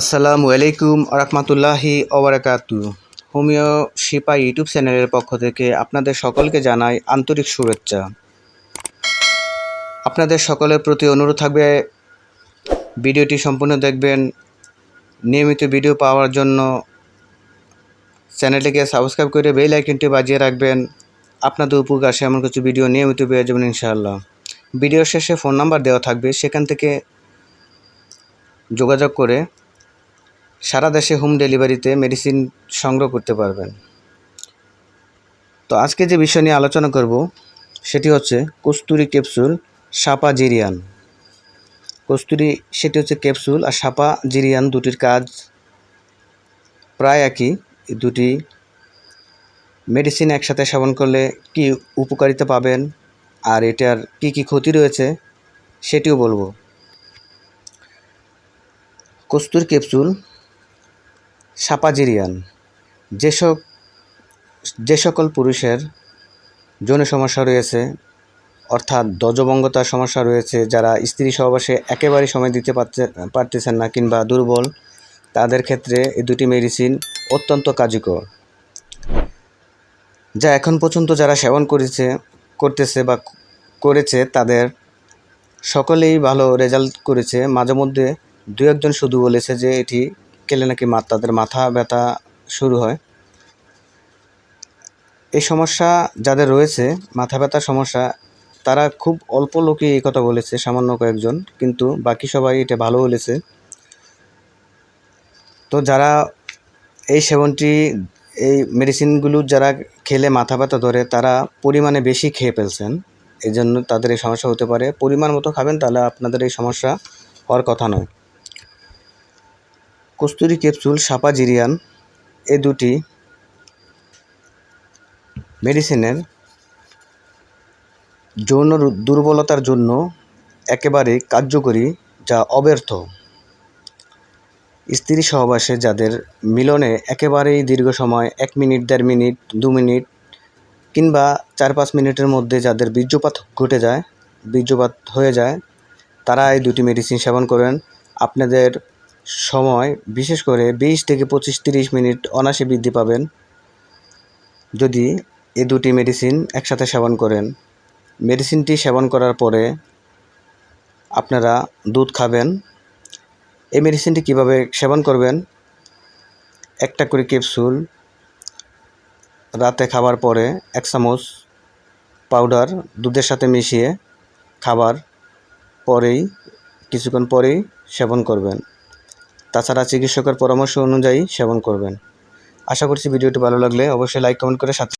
আসসালামু আলাইকুম রহমতুল্লাহি ওবরাকাতু হোমিও শিপা ইউটিউব চ্যানেলের পক্ষ থেকে আপনাদের সকলকে জানাই আন্তরিক শুভেচ্ছা। আপনাদের সকলের প্রতি অনুরোধ থাকবে, ভিডিওটি সম্পূর্ণ দেখবেন। নিয়মিত ভিডিও পাওয়ার জন্য চ্যানেলটিকে সাবস্ক্রাইব করে বেল আইকনটি বাজিয়ে রাখবেন। আপনাদের উপকার এমন কিছু ভিডিও নিয়মিত পেয়ে যাবেন ইনশাআল্লাহ। ভিডিও শেষে ফোন নাম্বার দেওয়া থাকবে, সেখান থেকে যোগাযোগ করে সারা দেশে হোম ডেলিভারিতে মেডিসিন সংগ্রহ করতে পারবেন। তো আজকে যে বিষয় নিয়ে আলোচনা করব, সেটি হচ্ছে কস্তুরি ক্যাপসুল সাপা জিরিয়ান। কস্তুরি, সেটি হচ্ছে ক্যাপসুল আর সাপা জিরিয়ান দুটির কাজ প্রায় একই। দুটি মেডিসিন একসাথে সেবন করলে কি উপকারিতা পাবেন আর এটার কি কি ক্ষতি রয়েছে, সেটিও বলব। কস্তুর ক্যাপসুল সাপাজিরিয়ান। যেসব যে সকল পুরুষের যৌন সমস্যা রয়েছে, অর্থাৎ দজবঙ্গতার সমস্যা রয়েছে, যারা স্ত্রী সহবাসে একেবারেই সময় দিতে পারছে পারতেছেন না কিংবা দুর্বল, তাদের ক্ষেত্রে এই দুটি মেডিসিন অত্যন্ত কার্যকর। যা এখন পর্যন্ত যারা সেবন করেছে করতেছে বা করেছে, তাদের সকলেই ভালো রেজাল্ট করেছে। মাঝে মধ্যে দু একজন শুধু বলেছে যে এটি খেলে নাকি তাদের মাথা ব্যথা শুরু হয়। এই সমস্যা যাদের রয়েছে, মাথা ব্যথার সমস্যা, তারা খুব অল্প লোকই এই কথা বলেছে, সামান্য কয়েকজন, কিন্তু বাকি সবাই এটা ভালো বলেছে। তো যারা এই সেবনটি, এই মেডিসিনগুলো যারা খেলে মাথা ব্যথা ধরে, তারা পরিমাণে বেশি খেয়ে ফেলছেন। এই জন্য তাদের এই সমস্যা হতে পারে। পরিমাণ মতো খাবেন, তাহলে আপনাদের এই সমস্যা হওয়ার কথা নয়। কস্তুরি ক্যাপসুল সাপা জিরিয়ান, এ দুটি মেডিসিনের যৌন দুর্বলতার জন্য একেবারে কার্যকরী যা অব্যর্থ। স্ত্রী সহবাসে যাদের মিলনে একেবারেই দীর্ঘ সময় এক মিনিট, দেড় মিনিট, দু মিনিট কিংবা চার পাঁচ মিনিটের মধ্যে যাদের বীর্যপাত ঘটে যায়, বীর্যপাত হয়ে যায়, তারা এই দুটি মেডিসিন সেবন করেন। আপনাদের সময়, বিশেষ করে বিশ থেকে পঁচিশ তিরিশ মিনিট অনাসে বৃদ্ধি পাবেন যদি এ দুটি মেডিসিন একসাথে সেবন করেন। মেডিসিনটি সেবন করার পরে আপনারা দুধ খাবেন। এই মেডিসিনটি কীভাবে সেবন করবেন? একটা করে ক্যাপসুল রাতে খাবার পরে এক চামচ পাউডার দুধের সাথে মিশিয়ে খাবার পরেই, কিছুক্ষণ পরেই সেবন করবেন। তাছাড়া চিকিৎসকের পরামর্শ অনুযায়ী সেবন করবেন। আশা করছি ভিডিওটি ভালো লাগলে অবশ্যই লাইক কমেন্ট করে সাথে